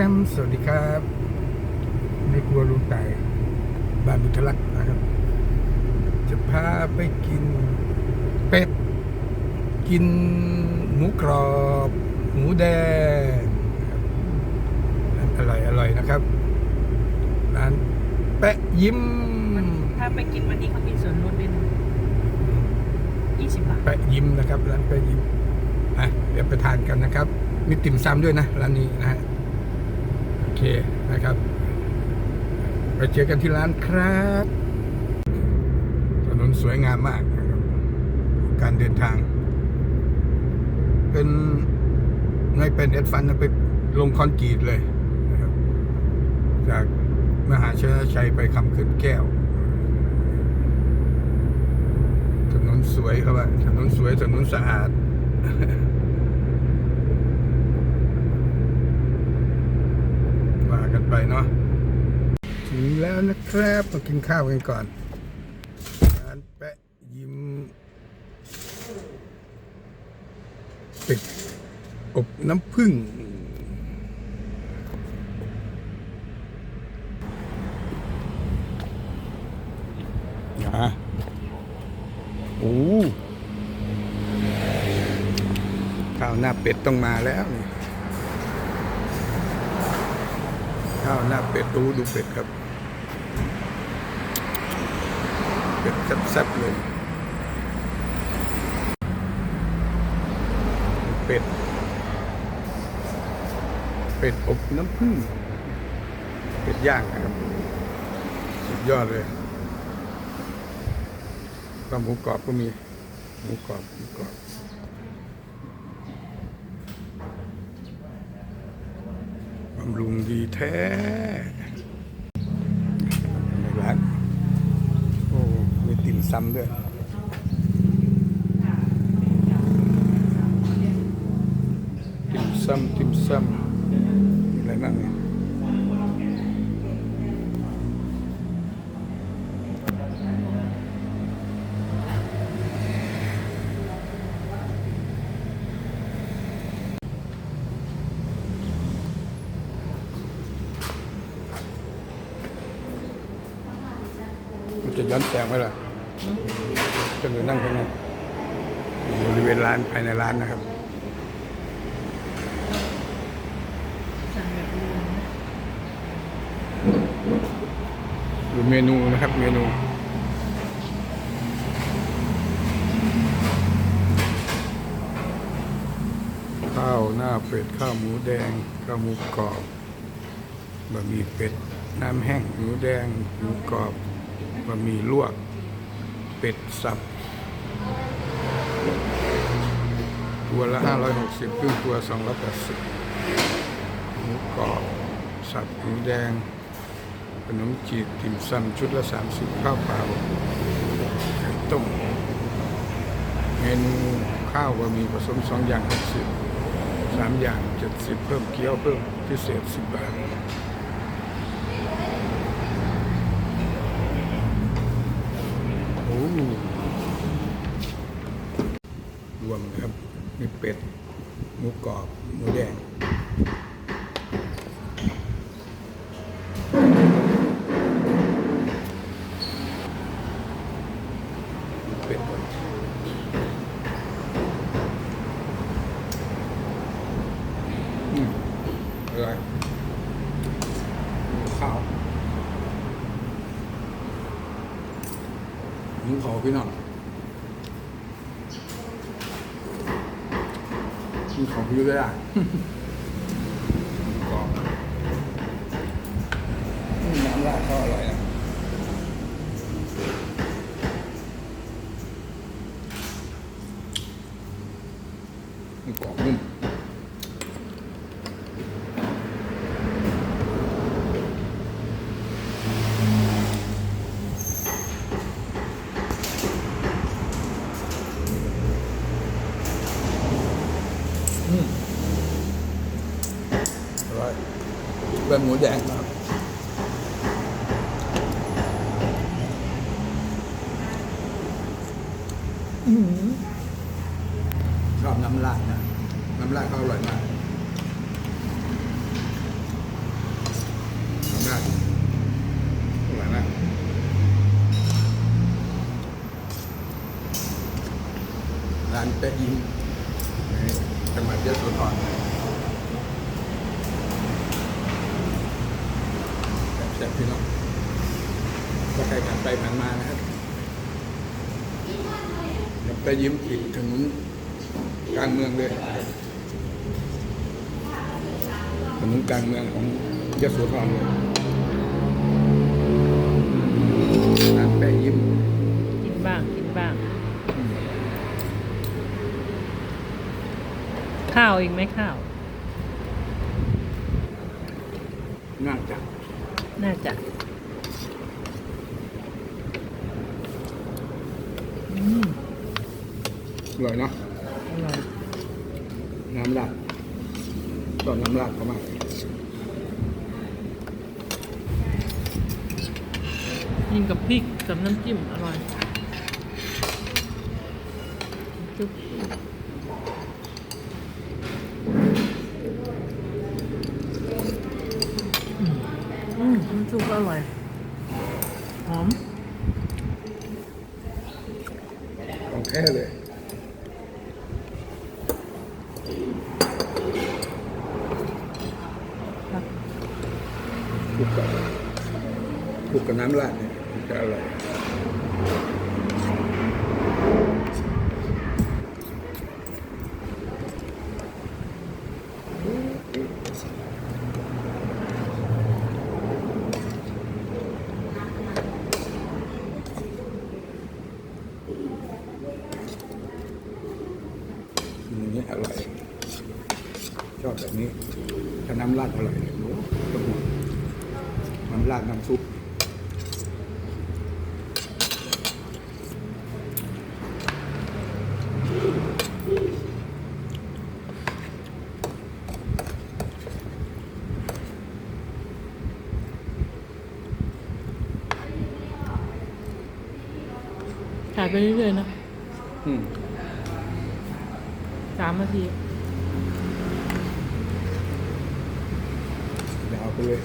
ครับ สวัสดีครับในครัวลุงไต่บ้านบุทลักษ์นะครับ จะพาไปกินเป็ด กินหมูกรอบ หมูแดงครับร้านอร่อยอร่อยนะครับ ร้านแปะยิ้ม ถ้าไปกินวันนี้เขามีส่วนลดด้วยนะยี่สิบบาท แปะยิ้มนะครับ ร้านแปะยิ้มอะเดี๋ยวไปทานกันนะครับ มีติ่มซำด้วยนะร้านนี้นะฮะโอ เคนะครับ ไปเจอกันที่ร้านครับ ถนนสวยงามมาก การเดินทาง เป็นไม่เป็นเอดฟันนเป็นลงคอนกรีตเลยนะครับ จากมหาชนชัยไปคำเขื่อนแก้ว ถนนสวยครับว่าถนนสวยถนนสะอาด ว่ากัน ไปเนาะถึงแล้วนะครับมากินข้าวกันก่อนร้านแปะยิ้มเป็ดอบน้ำผึ้งอะโอ้ข้าวหน้าเป็ดต้องมาแล้วนี่ ข้าวหน้าเป็ดดูดูเป็ดครับ เป็ดแซ่บๆเลย เป็ด เป็ดอบน้ำผึ้ง เป็ดย่างนะครับ สุดยอดเลยก็หมูกรอบก็มี หมูกรอบหมูกรอบ บำรุงดีแท้ในร้านโอ้มีติ่มซำด้วยติ่มซำติ่มซำมีอะไรบ้างเนี่ย ย้อนแสงไหมล่ะจะอยู่นั่งตรงนี้บริเวณร้านภายในร้านนะครับดูเมนูนะครับเมนูข้าวหน้าเป็ดข้าวหมูแดงข้าวหมูกรอบบะหมี่เป็ด น้ำแห้งหมูแดงหมูกรอบ บะหมี่ลวก เป็ดสับ ตัวละ 560ครึ่งตัว 280หมูกรอบ สับหมูแดง ขนมจีบติ่มซำชุดละ 30 ข้าวเปล่าไข่ต้มเมนูข้าวบะหมี่ผสมสองอย่าง 60สามอย่าง 70 เพิ่มเกี๊ยวเพิ่มพิเศษ 10 บาท โอ้ รวมนะครับ มีเป็ดหมูกรอบ หมูแดง เป็ดก่อนอืมอะไรข้าว หมูเขาพี่น้องมี แบบหมูแดงครับชอบน้ำราดนะ น้ำราดเขาอร่อยมากน้ำราดอร่อยมากร้านเตะยี เดี๋ยวไปยิ้มอีกถนนกลางเมืองเลยถนนกลางเมืองของยโสธรเลยร้านแปะยิ้มกินบ้างกินบ้าง ข้าวอีกไหมข้าว น่าจะ น่าจะอืม อร่อยเนาะอร่อยน้ำราดตอนน้ำราดเข้ามากินกับพริกกับน้ำจิ้มอร่อยจุ๊บอืมอืมน้ำซุปอร่อย หอม ของแท้เลย ครับ คลุกกับคลุกกับน้ำราดเนี่ยมันจะอร่อย อย่าง นี้อร่อยชอบแบบนี้ถ้าน้ำราดอร่อยเลยโอ้ต้องหมดน้ำราดน้ำซุป ไปเรื่อยๆนะอืมสามนาทีเดี๋ยวเอาไปเลย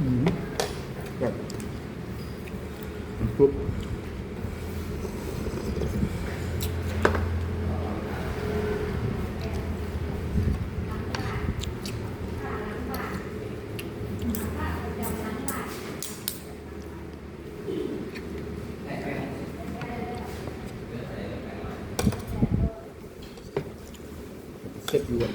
อืมแบบน้ำ เซ็ตรวม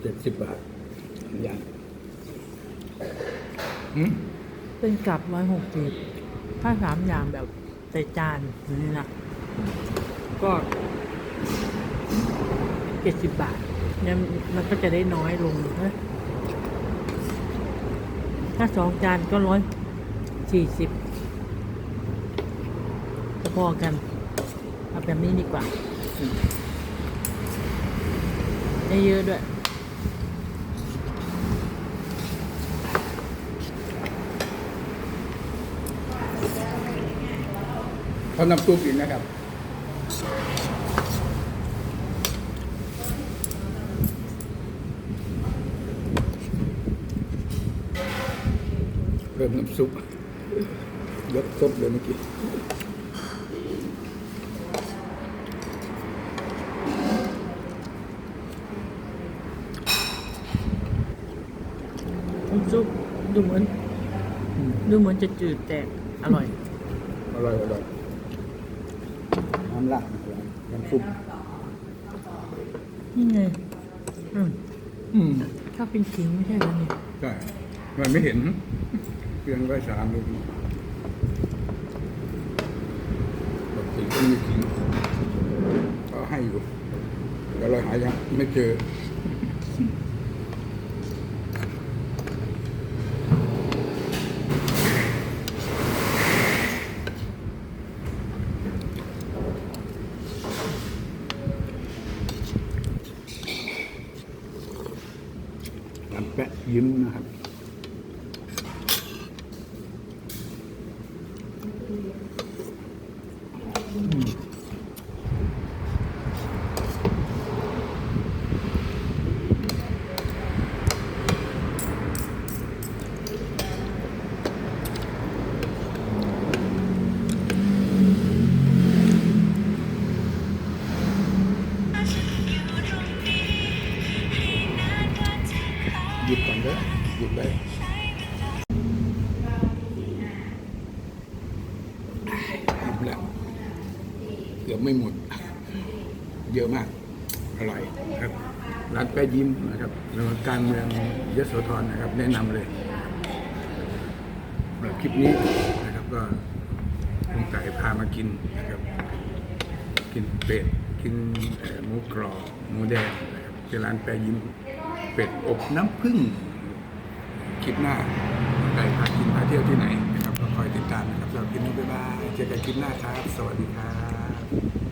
เจ็ดสิบบาทอย่างอืมเป็นกับร้อยหกสิบถ้าสามอย่างแบบใส่จานอย่างนี้นะก็เจ็ดสิบบาทเนี่ยมันก็จะได้น้อยลงนะถ้าสองจานก็ร้อยสี่สิบ พอกันเอาแบบนี้ดีกว่าได้เยอะด้วยเขาน้ำซุปอีกนะครับเริ่มน้ำซุปยกซดเลยเมื่อกี้ น้ำซุปดูเหมือน ดูเหมือนจะจืดแต่อร่อย อร่อยอร่อยน้ำราดนะครับน้ำซุปนี่ไงอืมอืมถ้าเป็นขิงไม่ใช่เหรอเนี่ยใช่มันไม่เห็นเพียงร้อยสามเลยปกติก็มีขิงก็ให้อยู่แต่เราหายังไม่เจอะ ร้ยิ้มนะครับแล้วก็กางเมืองยโสธรนะครับ แนะนำเลยสำหรับคลิปนี้นะครับก็ลุงไก่พามากินนะครับ กินเป็ดกินหมูกรอบหมูแดงนะครับที่ร้านแปะยิ้มเป็ดอบน้ำผึ้งคลิปหน้าไก่พากินพาเที่ยวที่ไหนนะครับก็คอยติดตามนะครับสำหรับคลิปนี้บ๊ายบายเจอกันคลิปหน้าครับ สวัสดีครับ